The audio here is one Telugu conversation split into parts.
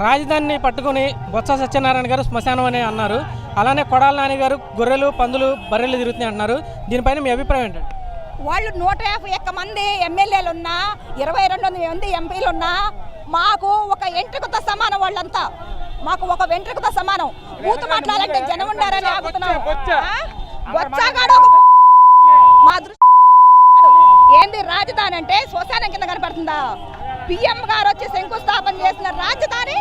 రాజధానిని పట్టుకుని బొత్స సత్యనారాయణ గారు శ్మశానం అని అన్నారు. అలానే కొడాల నాని గారు గొర్రెలు పందులు బర్రెలు తిరుగుతున్నాయి అంటున్నారు. దీనిపైన మీ అభిప్రాయం ఏంటండి? వాళ్ళు నూట యాభై ఒక్క మంది ఎమ్మెల్యేలు ఉన్నా ఇరవై రెండు మంది ఎంపీలు ఉన్నా మాకు ఒక ఎంట్రుకతో సమానం వాళ్ళంతా. మాకు ఒక వెంట్రుకతో సమానం. బూతు మాట్లాడాలంటే జనం ఉండారని ఆగుతున్నాం. మా దృష్టి ఏంది రాజధాని అంటే శ్మశానం కింద కనపడుతుందా? పిఎం గారు వచ్చి శంకుస్థాపన చేసిన రాజధాని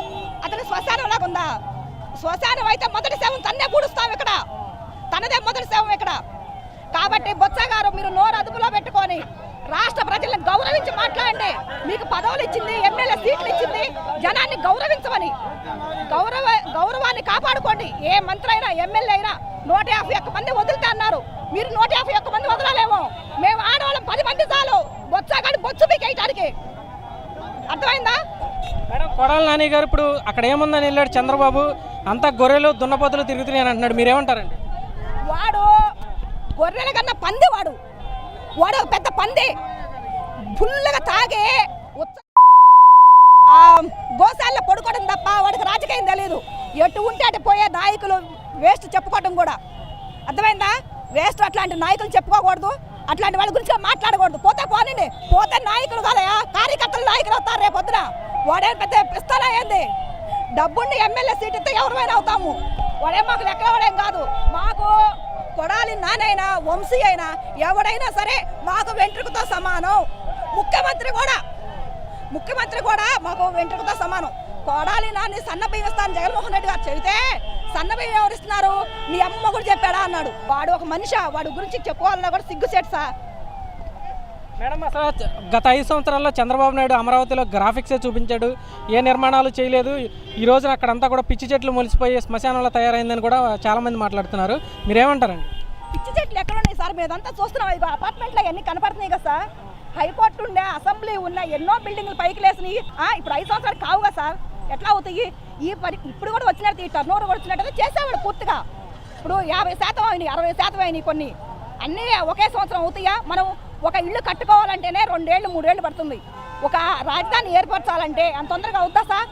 అతని శ్మశానం లాగా ఉందా శ్మశానం అయితే మొదటి శవం తన్నే పూడుస్తాం ఇక్కడ. తనదే మొదటి శవం ఇక్కడ. కాబట్టి బొత్స గారు మీరు నోరు అదుపులో పెట్టుకొని రాష్ట్ర ప్రజలను గౌరవించి మాట్లాడండి. మీకు పదవులు ఇచ్చింది ఎమ్మెల్యే సీట్లు ఇచ్చింది జనాన్ని గౌరవించమని. గౌరవ గౌరవాన్ని కాపాడుకోండి. ఏ మంత్రి అయినా ఎమ్మెల్యే అయినా నూట యాభై ఒక్క మంది వదులుతా అన్నారు. మీరు నూట యాభై ఒక్క మంది వదలలేమో. మేము ఆడవాళ్ళం పది మంది చాలు. బొత్స బొచ్చు మీకు వేయటానికి అర్థమైందా? మేడం కొడాల నాని గారు ఇప్పుడు అక్కడ ఏముందని వెళ్ళాడు చంద్రబాబు. అంతా గొర్రెలు దున్నపోతులు తిరుగుతున్నాయి అని అంటున్నాడు. మీరేమంటారండి? వాడు గొర్రెల కన్నా పంది వాడు. వాడు ఒక పెద్ద పంది. ఫుల్గా తాగి గోశాలలో పడుకోవడం తప్ప వాడికి రాజకీయం తెలియదు ఎటు ఉంటే అటు పోయే నాయకులు వేస్ట్ చెప్పుకోవడం కూడా. అర్థమైందా? వేస్ట్ అట్లాంటి నాయకులు చెప్పుకోకూడదు. అట్లాంటి వాళ్ళ గురించి మాట్లాడకూడదు. పోతే పోనండి పోతే నాయకులు కాదయా కార్యకర్తలు నాయకులు అవుతారు రేపు పొద్దున. వాడే పెద్ద పిస్తాలా ఏంది? డబ్బుండి ఎమ్మెల్యే సీట్ ఇస్తే ఎవరిమైనా అవుతాము. వాడే మాకు లెక్కవాడేం కాదు. మాకు కొడాలి నానైనా వంశీ అయినా ఎవడైనా సరే మాకు వెంట్రుకతో సమానం. ముఖ్యమంత్రి కూడా. ముఖ్యమంత్రి కూడా మాకు వెంట్రుకతో సమానం. కొడాలి నాని సన్న బియ్యం జగన్మోహన్ రెడ్డి గారు చెబితే సన్న బియ్యం ఎవరు ఇస్తున్నారు మీ అమ్మ కూడా చెప్పాడా అన్నాడు. వాడు ఒక మనిషి వాడి గురించి చెప్పుకోవాలన్నా కూడా సిగ్గుసేటు సార్. మేడం అసలు గత ఐదు సంవత్సరాల్లో చంద్రబాబు నాయుడు అమరావతిలో గ్రాఫిక్సే చూపించాడు. ఏ నిర్మాణాలు చేయలేదు. ఈ రోజున అక్కడంతా కూడా పిచ్చి చెట్లు మొలిసిపోయి శ్మశానంలో తయారైందని కూడా చాలామంది మాట్లాడుతున్నారు. మీరేమంటారండి? పిచ్చి చెట్లు ఎక్కడ ఉన్నాయి సార్? మీదంతా చూస్తున్నాం. ఇగో అపార్ట్మెంట్లో ఎన్ని కనపడుతున్నాయి కదా సార్. హైకోర్టు ఉండే అసెంబ్లీ ఉన్న ఎన్నో బిల్డింగ్లు పైకి లేసినాయి. ఇప్పుడు ఐదు సంవత్సరాలు కావు కదా సార్. ఎట్లా అవుతాయి? ఈ పని ఇప్పుడు కూడా వచ్చినట్టు ఈ టర్న్ ఓవర్ కూడా వచ్చినట్టు చేసేవాడు పూర్తిగా. ఇప్పుడు యాభై శాతం అయినాయి అరవై శాతం అయినాయి కొన్ని. అన్నీ ఒకే సంవత్సరం అవుతాయా? మనం ఒక ఇల్లు కట్టుకోవాలంటేనే రెండేళ్ళు మూడేళ్ళు పడుతుంది. ఒక రాజధాని ఏర్పరచాలంటే అంత తొందరగా అవుతా సార్?